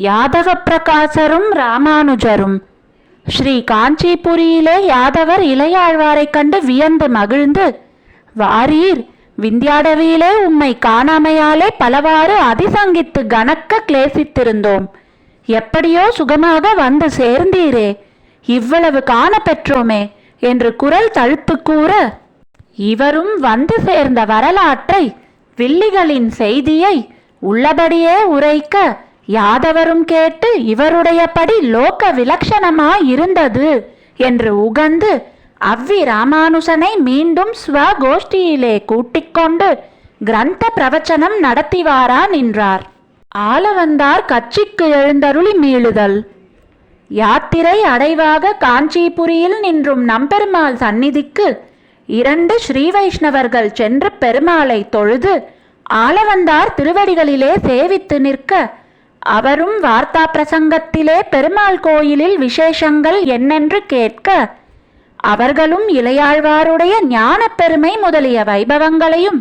யாதவ பிரகாசரும் ராமானுஜரும். ஸ்ரீ காஞ்சிபுரியிலே யாதவர் இளையாழ்வாரைக் கண்டு வியந்து மகிழ்ந்து வாரீர் விந்தியாடவியிலே உம்மை காணாமையாலே பலவாறு அதிசங்கித்து கனக்க கிளேசித்திருந்தோம் எப்படியோ சுகமாக வந்து சேர்ந்தீரே இவ்வளவு காண பெற்றோமே என்று குரல் தழுத்து கூற இவரும் வந்து சேர்ந்த வரலாற்றை வில்லிகளின் செய்தியை உள்ளபடியே உரைக்க யாதவரும் கேட்டு இவருடையபடி லோக விலக்ஷணமாயிருந்தது என்று உகந்து அவ்வி ராமானுசனை மீண்டும் ஸ்வகோஷ்டியிலே கூட்டிக்கொண்டு கிரந்த பிரவச்சனம் நடத்திவாரா நின்றார். ஆளவந்தார் கட்சிக்கு எழுந்தருளி மீளுதல். யாத்திரை அடைவாக காஞ்சிபுரியில் நின்றும் நம்பெருமாள் சந்நிதிக்கு இரண்டு ஸ்ரீ வைஷ்ணவர்கள் சென்று பெருமாளை தொழுது ஆளவந்தார் திருவடிகளிலே சேவித்து நிற்க அவரும் வார்த்தா பிரசங்கத்திலே பெருமாள் கோயிலில் விசேஷங்கள் என்னென்று கேட்க அவர்களும் இளையாழ்வாருடைய ஞான பெருமை முதலிய வைபவங்களையும்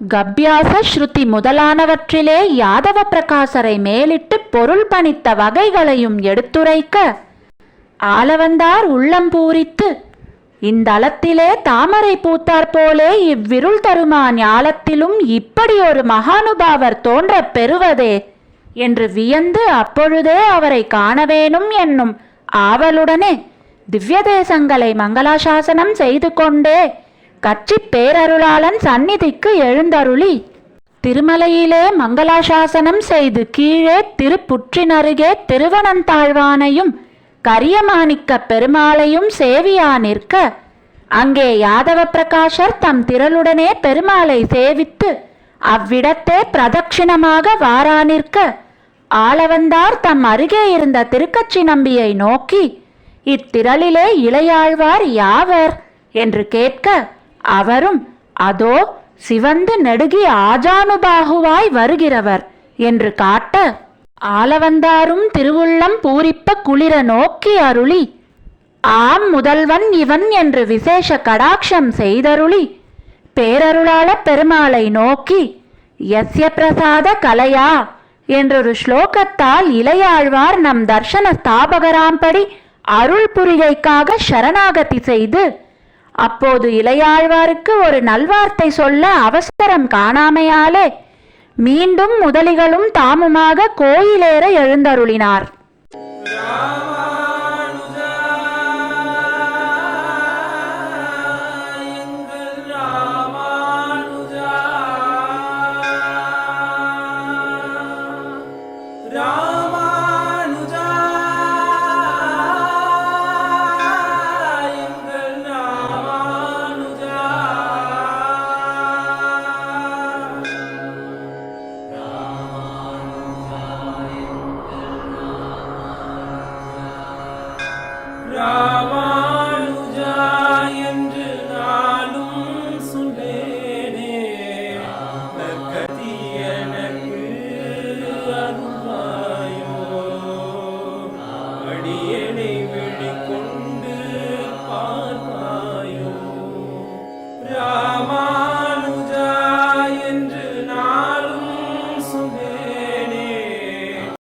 கப்யாச ஸ்ருதி முதலானவற்றிலே யாதவ பிரகாசரை மேலிட்டு பொருள் பணித்த வகைகளையும் எடுத்துரைக்க ஆலவந்தார் உள்ளம் பூரித்து இந்தளத்திலே தாமரை பூத்தார் போலே இவ்விருள் தருமா ஞாலத்திலும் இப்படி ஒரு மகானுபாவர் தோன்றப் பெறுவதே என்று வியந்து அப்பொழுதே அவரை காணவேணும் என்னும் ஆவலுடனே திவ்ய தேசங்களை மங்களாசாசனம் செய்து கொண்டே கட்சி பேரருளாளன் சந்நிதிக்கு எழுந்தருளி திருமலையிலே மங்களாசாசனம் செய்து கீழே திருப்புற்றினருகே திருவனந்தாழ்வானையும் கரியமாணிக்க பெருமாளையும் சேவியா நிற்க அங்கே யாதவ பிரகாஷர் தம் திரளுடனே பெருமாளை சேவித்து அவ்விடத்தே பிரதட்சிணமாக வாரா நிற்க ஆளவந்தார் தம் அருகே இருந்த திருக்கச்சி நம்பியை நோக்கி இத்திரளிலே இளையாழ்வார் யாவர்? என்று கேட்க அவரும் அதோ சிவந்து நெடுகி ஆஜானுபாகுவாய் வருகிறவர் என்று காட்ட ஆலவந்தாரும் திருவுள்ளம் பூரிப்ப குளிர நோக்கி அருளி ஆம் முதல்வன் இவன் என்று விசேஷ கடாட்சம் செய்தருளி பேரருளாள பெருமாளை நோக்கி யஸ்ய பிரசாத கலையா? என்றொரு ஸ்லோகத்தால் இளையாழ்வார் நம் தர்ஷன ஸ்தாபகராம்படி அருள் புரிகைக்காக சரணாகதி செய்து அப்போது இளையாழ்வாருக்கு ஒரு நல்வார்த்தை சொல்ல அவசரம் காணாமையாலே மீண்டும் முதலிகளும் தாமுமாக கோயிலேற எழுந்தருளினார். Amen.